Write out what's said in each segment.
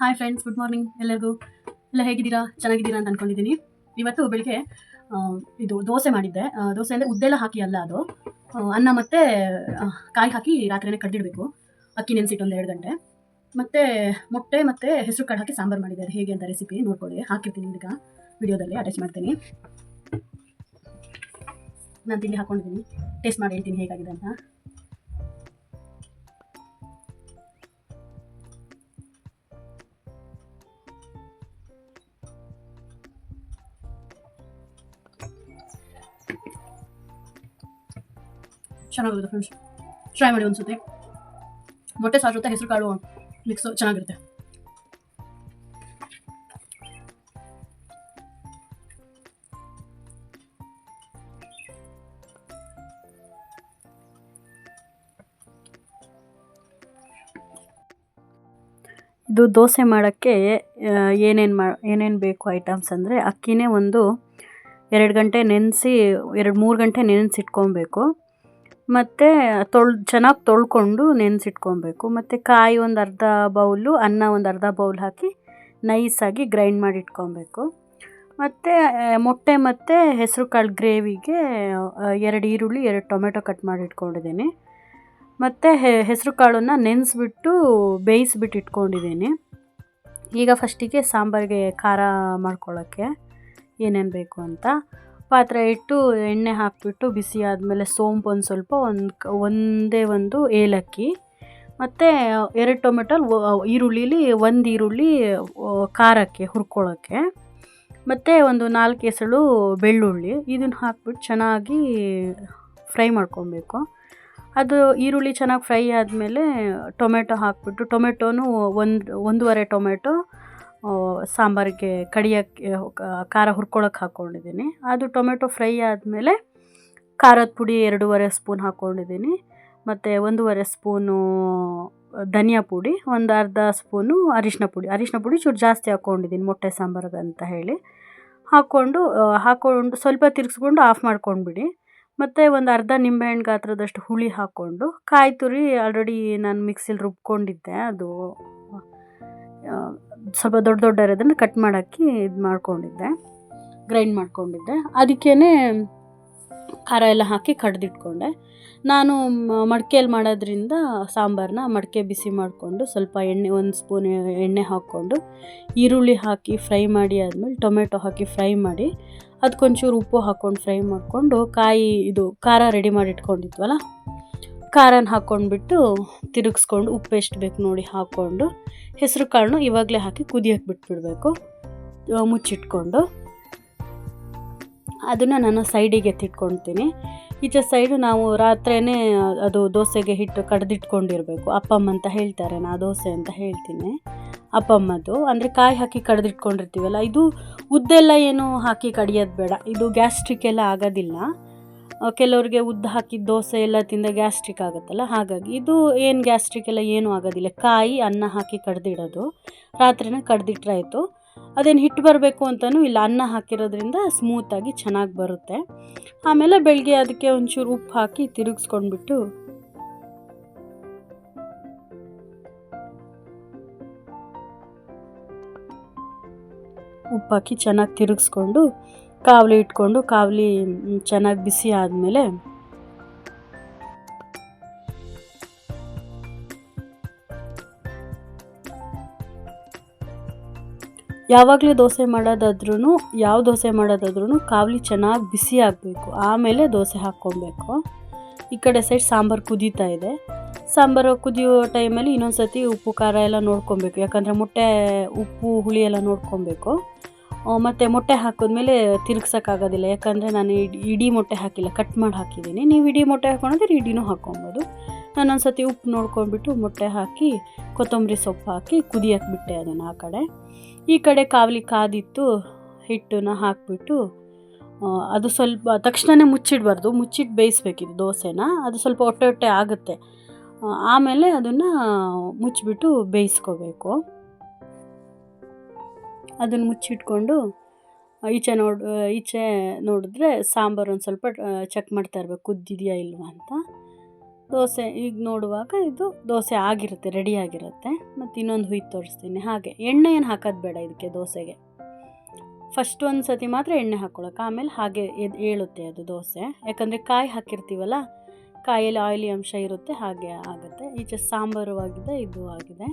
Hi friends good morning ಎಲ್ಲರಿಗೂ. ಎಲ್ಲ ಹೇಗಿದ್ದೀರಾ? ಚೆನ್ನಾಗಿದ್ದೀರಾ ಅಂತ ಅಂದ್ಕೊಂಡಿದ್ದೀನಿ ಇವತ್ತು ಬೆಳಿಗ್ಗೆ ಇದು ದೋಸೆ ಮಾಡಿದ್ದೆ. ದೋಸೆ ಅಂದರೆ ಉದ್ದೆಲ್ಲ ಹಾಕಿ ಅಲ್ಲ ಅದು. ಅನ್ನ ಮತ್ತು ಕಾಯಿ ಹಾಕಿ ರಾತ್ರಿನೇ ಕಡ್ದಿಡಬೇಕು. ಅಕ್ಕಿ ನೆನೆಸಿಟ್ಟು ಒಂದು ಎರಡು ಗಂಟೆ. ಮತ್ತು ಮೊಟ್ಟೆ ಮತ್ತು ಹೆಸರು ಕಾಳು ಹಾಕಿ ಸಾಂಬಾರು ಮಾಡಿದ್ದಾರೆ ಹೇಗೆ ಅಂತ ರೆಸಿಪಿ ನೋಡ್ಕೊಳ್ಳಿ. ಹಾಕಿರ್ತೀನಿ ಈಗ ವಿಡಿಯೋದಲ್ಲಿ ಅಟ್ಯಾಚ್ ಮಾಡ್ತೀನಿ. ನಾನು ತಿಂಡಿ ಹಾಕ್ಕೊಂಡಿದ್ದೀನಿ ಟೇಸ್ಟ್ ಮಾಡಿ ಹೇಳ್ತೀನಿ ಹೇಗಾಗಿದೆ ಅಂತ. ಚೆನ್ನಾಗಿರುತ್ತೆ ಫ್ರೆಂಡ್ಸ್ ಟ್ರೈ ಮಾಡಿ ಅನ್ಸುತ್ತೆ ಮೊಟ್ಟೆ ಸಾರು ಜೊತೆ ಹೆಸರು ಕಾಳು ಮಿಕ್ಸು ಚೆನ್ನಾಗಿರುತ್ತೆ. ಇದು ದೋಸೆ ಮಾಡೋಕ್ಕೆ ಏನೇನು ಮಾ, ಏನೇನು ಬೇಕು ಐಟಮ್ಸ್ ಅಂದರೆ, ಅಕ್ಕಿನೇ ಒಂದು ಎರಡು ಗಂಟೆ ನೆನೆಸಿ, ಎರಡು ಮೂರು ಗಂಟೆ ನೆನೆಸಿಟ್ಕೊಬೇಕು. ಮತ್ತು ತೊಳ್, ಚೆನ್ನಾಗಿ ತೊಳ್ಕೊಂಡು ನೆನೆಸಿಟ್ಕೊಬೇಕು. ಮತ್ತು ಕಾಯಿ ಒಂದು ಅರ್ಧ ಬೌಲು, ಅನ್ನ ಒಂದು ಅರ್ಧ ಬೌಲ್ ಹಾಕಿ ನೈಸಾಗಿ ಗ್ರೈಂಡ್ ಮಾಡಿ ಇಟ್ಕೊಬೇಕು ಮತ್ತು ಮೊಟ್ಟೆ ಮತ್ತು ಹೆಸರು ಕಾಳು ಗ್ರೇವಿಗೆ ಎರಡು ಈರುಳ್ಳಿ, ಎರಡು ಟೊಮೆಟೊ ಕಟ್ ಮಾಡಿ ಇಟ್ಕೊಂಡಿದ್ದೀನಿ ಮತ್ತು ಹೆಸರು ಕಾಳನ್ನು ನೆನೆಸ್ಬಿಟ್ಟು ಬೇಯಿಸ್ಬಿಟ್ಟು ಇಟ್ಕೊಂಡಿದ್ದೀನಿ. ಈಗ ಫಸ್ಟಿಗೆ ಸಾಂಬಾರಿಗೆ ಖಾರ ಮಾಡ್ಕೊಳ್ಳೋಕ್ಕೆ ಏನೇನು ಬೇಕು ಅಂತ. ಪಾತ್ರೆ ಇಟ್ಟು ಎಣ್ಣೆ ಹಾಕಿಬಿಟ್ಟು ಬಿಸಿ ಆದಮೇಲೆ ಸೋಂಪು ಒಂದು ಸ್ವಲ್ಪ, ಒಂದು ಒಂದೇ ಒಂದು ಏಲಕ್ಕಿ, ಮತ್ತು ಎರಡು ಟೊಮೆಟೊ ಈರುಳ್ಳಿಲಿ ಒಂದು ಈರುಳ್ಳಿ ಖಾರಕ್ಕೆ ಹುರ್ಕೊಳ್ಳೋಕ್ಕೆ, ಮತ್ತು ಒಂದು ನಾಲ್ಕು ಎಸಳು ಬೆಳ್ಳುಳ್ಳಿ ಇದನ್ನು ಹಾಕ್ಬಿಟ್ಟು ಚೆನ್ನಾಗಿ ಫ್ರೈ ಮಾಡ್ಕೊಬೇಕು. ಅದು ಈರುಳ್ಳಿ ಚೆನ್ನಾಗಿ ಫ್ರೈ ಆದಮೇಲೆ ಟೊಮೆಟೊ ಹಾಕಿಬಿಟ್ಟು, ಟೊಮೆಟೊನೂ ಒಂದು, ಒಂದೂವರೆ ಟೊಮೆಟೊ ಸಾಂಬಾರಿಗೆ ಕಡಿಯೋಕ್ಕೆ ಖಾರ ಹುರ್ಕೊಳ್ಳೋಕೆ ಹಾಕ್ಕೊಂಡಿದ್ದೀನಿ ಅದು ಟೊಮೆಟೊ ಫ್ರೈ ಆದಮೇಲೆ ಖಾರದ ಪುಡಿ ಎರಡೂವರೆ ಸ್ಪೂನ್ ಹಾಕ್ಕೊಂಡಿದ್ದೀನಿ ಮತ್ತು ಒಂದೂವರೆ ಸ್ಪೂನು ಧನಿಯಾ ಪುಡಿ, ಒಂದು ಅರ್ಧ ಸ್ಪೂನು ಅರಿಶಿನ ಪುಡಿ. ಅರಿಶಿನ ಪುಡಿ ಚೂರು ಜಾಸ್ತಿ ಹಾಕ್ಕೊಂಡಿದ್ದೀನಿ ಮೊಟ್ಟೆ ಸಾಂಬಾರಿಗೆ ಅಂತ ಹೇಳಿ. ಹಾಕ್ಕೊಂಡು ಹಾಕ್ಕೊಂಡು ಸ್ವಲ್ಪ ತಿರ್ಗಿಸ್ಕೊಂಡು ಆಫ್ ಮಾಡ್ಕೊಂಡ್ಬಿಡಿ. ಮತ್ತು ಒಂದು ಅರ್ಧ ನಿಂಬೆಹಣ್ಣು ಗಾತ್ರದಷ್ಟು ಹುಳಿ ಹಾಕ್ಕೊಂಡು, ಕಾಯಿ ತುರಿ ಆಲ್ರೆಡಿ ನಾನು ಮಿಕ್ಸಿಲಿ ರುಬ್ಕೊಂಡಿದ್ದೆ, ಅದು ಸ್ವಲ್ಪ ದೊಡ್ಡ ದೊಡ್ಡ ಇರೋದನ್ನು ಕಟ್ ಮಾಡೋಕ್ಕೆ ಇದು ಮಾಡ್ಕೊಂಡಿದ್ದೆ ಗ್ರೈಂಡ್ ಮಾಡ್ಕೊಂಡಿದ್ದೆ. ಅದಕ್ಕೇ ಖಾರ ಎಲ್ಲ ಹಾಕಿ ಕಡ್ದಿಟ್ಕೊಂಡೆ. ನಾನು ಮಡಿಕೆಯಲ್ಲಿ ಮಾಡೋದ್ರಿಂದ ಸಾಂಬಾರನ್ನ ಮಡಿಕೆ ಬಿಸಿ ಮಾಡಿಕೊಂಡು ಸ್ವಲ್ಪ ಎಣ್ಣೆ, ಒಂದು ಸ್ಪೂನ್ ಎಣ್ಣೆ ಹಾಕ್ಕೊಂಡು, ಈರುಳ್ಳಿ ಹಾಕಿ ಫ್ರೈ ಮಾಡಿ, ಆದಮೇಲೆ ಟೊಮೆಟೊ ಹಾಕಿ ಫ್ರೈ ಮಾಡಿ ಅದಕ್ಕೊಂಚೂರು ಉಪ್ಪು ಹಾಕ್ಕೊಂಡು ಫ್ರೈ ಮಾಡಿಕೊಂಡು ಕಾಯಿ ಇದು ಖಾರ ರೆಡಿ ಮಾಡಿ ಇಟ್ಕೊಂಡಿದ್ವಲ್ಲ, ಖಾರನ ಹಾಕ್ಕೊಂಡ್ಬಿಟ್ಟು ತಿರುಗಿಸ್ಕೊಂಡು ಉಪ್ಪು ಎಷ್ಟು ಬೇಕು ನೋಡಿ ಹಾಕ್ಕೊಂಡು ಹೆಸರು ಕಾಳನ್ನು ಇವಾಗಲೇ ಹಾಕಿ ಕುದಿಯೋಕ್ಕೆ ಬಿಟ್ಬಿಡಬೇಕು. ಮುಚ್ಚಿಟ್ಕೊಂಡು. ಅದನ್ನು ನಾನು ಸೈಡಿಗೆ ಎತ್ತಿಟ್ಕೊಳ್ತೀನಿ. ಈಚೆ ಸೈಡು ನಾವು ರಾತ್ರಿಯೇ ಅದು ದೋಸೆಗೆ ಹಿಟ್ಟು ಕಡ್ದಿಟ್ಕೊಂಡಿರಬೇಕು. ಅಪ್ಪಮ್ಮ ಅಂತ ಹೇಳ್ತಾರೆ, ನಾ ದೋಸೆ ಅಂತ ಹೇಳ್ತೀನಿ. ಅಪ್ಪಮ್ಮದು ಅಂದರೆ ಕಾಯಿ ಹಾಕಿ ಕಡ್ದಿಟ್ಕೊಂಡಿರ್ತೀವಲ್ಲ, ಇದು ಉದ್ದೆಲ್ಲ ಏನು ಹಾಕಿ ಕಡಿಯೋದು ಬೇಡ. ಇದು ಗ್ಯಾಸ್ಟ್ರಿಕ್ ಎಲ್ಲ ಆಗೋದಿಲ್ಲ. ಕೆಲವ್ರಿಗೆ ಉದ್ದ ಹಾಕಿದ ದೋಸೆ ಎಲ್ಲ ತಿಂದ ಗ್ಯಾಸ್ಟ್ರಿಕ್ ಆಗುತ್ತಲ್ಲ? ಹಾಗಾಗಿ ಇದು ಏನು ಗ್ಯಾಸ್ಟ್ರಿಕ್ ಎಲ್ಲ ಏನೂ ಆಗೋದಿಲ್ಲ. ಕಾಯಿ, ಅನ್ನ ಹಾಕಿ ಕಡ್ದಿಡೋದು. ರಾತ್ರಿನ ಕಡ್ದಿಟ್ರಾಯಿತು. ಅದೇನು ಹಿಟ್ಟು ಬರಬೇಕು ಅಂತಲೂ ಇಲ್ಲ. ಅನ್ನ ಹಾಕಿರೋದ್ರಿಂದ ಸ್ಮೂತಾಗಿ ಚೆನ್ನಾಗಿ ಬರುತ್ತೆ. ಆಮೇಲೆ ಬೆಳಗ್ಗೆ ಅದಕ್ಕೆ ಒಂಚೂರು ಉಪ್ಪು ಹಾಕಿ ತಿರುಗಿಸ್ಕೊಂಡ್ಬಿಟ್ಟು ಉಪ್ಪಾಕಿ ಚೆನ್ನಾಗಿ ತಿರುಗಿಸ್ಕೊಂಡು ಕಾವಲಿ ಇಟ್ಕೊಂಡು ಕಾವಲಿ ಚೆನ್ನಾಗಿ ಬಿಸಿ ಆದಮೇಲೆ ಯಾವಾಗಲೂ ದೋಸೆ ಮಾಡೋದಾದ್ರೂ ಯಾವ ದೋಸೆ ಮಾಡೋದಾದ್ರೂ ಕಾವಲಿ ಚೆನ್ನಾಗಿ ಬಿಸಿ ಆಗಬೇಕು. ಆಮೇಲೆ ದೋಸೆ ಹಾಕ್ಕೊಬೇಕು. ಈ ಕಡೆ ಸೈಡ್ ಸಾಂಬಾರು ಕುದೀತಾ ಇದೆ. ಸಾಂಬಾರು ಕುದಿಯೋ ಟೈಮಲ್ಲಿ ಇನ್ನೊಂದು ಸತಿ ಉಪ್ಪು, ಖಾರ ಎಲ್ಲ ನೋಡ್ಕೊಬೇಕು. ಯಾಕಂದರೆ ಮೊಟ್ಟೆ, ಉಪ್ಪು, ಹುಳಿ ಎಲ್ಲ ನೋಡ್ಕೊಬೇಕು. ಮತ್ತು ಮೊಟ್ಟೆ ಹಾಕಿದ್ಮೇಲೆ ತಿರುಗ್ಸೋಕ್ಕಾಗೋದಿಲ್ಲ. ಯಾಕಂದರೆ ನಾನು ಇಡೀ ಇಡೀ ಮೊಟ್ಟೆ ಹಾಕಿಲ್ಲ ಕಟ್ ಮಾಡಿ ಹಾಕಿದ್ದೀನಿ. ನೀವು ಇಡೀ ಮೊಟ್ಟೆ ಹಾಕ್ಕೊಂಡಿದ್ರೆ ಇಡೀನೂ ಹಾಕ್ಕೊಬೋದು ನಾನು ಒಂದು ಸತಿ ಉಪ್ಪು ನೋಡ್ಕೊಂಡ್ಬಿಟ್ಟು ಮೊಟ್ಟೆ ಹಾಕಿ, ಕೊತ್ತಂಬರಿ ಸೊಪ್ಪು ಹಾಕಿ ಕುದಿಯಕ್ಕೆ ಬಿಟ್ಟೆ ಅದನ್ನು ಆ ಕಡೆ. ಈ ಕಡೆ ಕಾವಲಿ ಕಾದಿತ್ತು, ಹಿಟ್ಟನ್ನ ಹಾಕಿಬಿಟ್ಟು ಅದು ಸ್ವಲ್ಪ ತಕ್ಷಣವೇ ಮುಚ್ಚಿಡಬಾರ್ದು. ಮುಚ್ಚಿಟ್ಟು ಬೇಯಿಸ್ಬೇಕಿದ್ದು ದೋಸೆನ. ಅದು ಸ್ವಲ್ಪ ಹೊಟ್ಟೆ ಹೊಟ್ಟೆ ಆಗುತ್ತೆ. ಆಮೇಲೆ ಅದನ್ನು ಮುಚ್ಚಿಬಿಟ್ಟು ಬೇಯಿಸ್ಕೋಬೇಕು. ಅದನ್ನು ಮುಚ್ಚಿಟ್ಕೊಂಡು ಈಚೆ ನೋಡ್ ಈಚೆ ನೋಡಿದ್ರೆ ಸಾಂಬಾರು ಒಂದು ಸ್ವಲ್ಪ ಚೆಕ್ ಮಾಡ್ತಾ ಇರಬೇಕು. ಕುದ್ದಿದೆಯಾ ಇಲ್ವಾ ಅಂತ. ದೋಸೆ ಈಗ ನೋಡುವಾಗ ಇದು ದೋಸೆ ಆಗಿರುತ್ತೆ ರೆಡಿ ಆಗಿರುತ್ತೆ. ಮತ್ತು ಇನ್ನೊಂದು ಹುಯ್ದು ತೋರಿಸ್ತೀನಿ. ಹಾಗೆ, ಎಣ್ಣೆ ಏನು ಹಾಕೋದು ಬೇಡ ಇದಕ್ಕೆ ದೋಸೆಗೆ. ಫಸ್ಟ್ ಒಂದು ಸತಿ ಮಾತ್ರ ಎಣ್ಣೆ ಹಾಕ್ಕೊಳಕ್ಕೆ ಆಮೇಲೆ ಹಾಗೆ ಎದ್, ಏಳುತ್ತೆ ಅದು ದೋಸೆ. ಯಾಕಂದರೆ ಕಾಯಿ ಹಾಕಿರ್ತೀವಲ್ಲ, ಕಾಯಲ್ಲಿ ಆಯಿಲಿ ಅಂಶ ಇರುತ್ತೆ, ಹಾಗೆ ಆಗುತ್ತೆ. ಈಚೆ ಸಾಂಬಾರು ಆಗಿದೆ ಇದು ಆಗಿದೆ.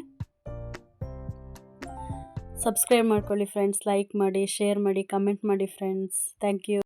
ಸಬ್ಸ್ಕ್ರೈಬ್ ಮಾಡ್ಕೊಳ್ಳಿ ಫ್ರೆಂಡ್ಸ್ ಲೈಕ್ ಮಾಡಿ ಶೇರ್ ಮಾಡಿ ಕಮೆಂಟ್ ಮಾಡಿ ಫ್ರೆಂಡ್ಸ್ ಥ್ಯಾಂಕ್ ಯು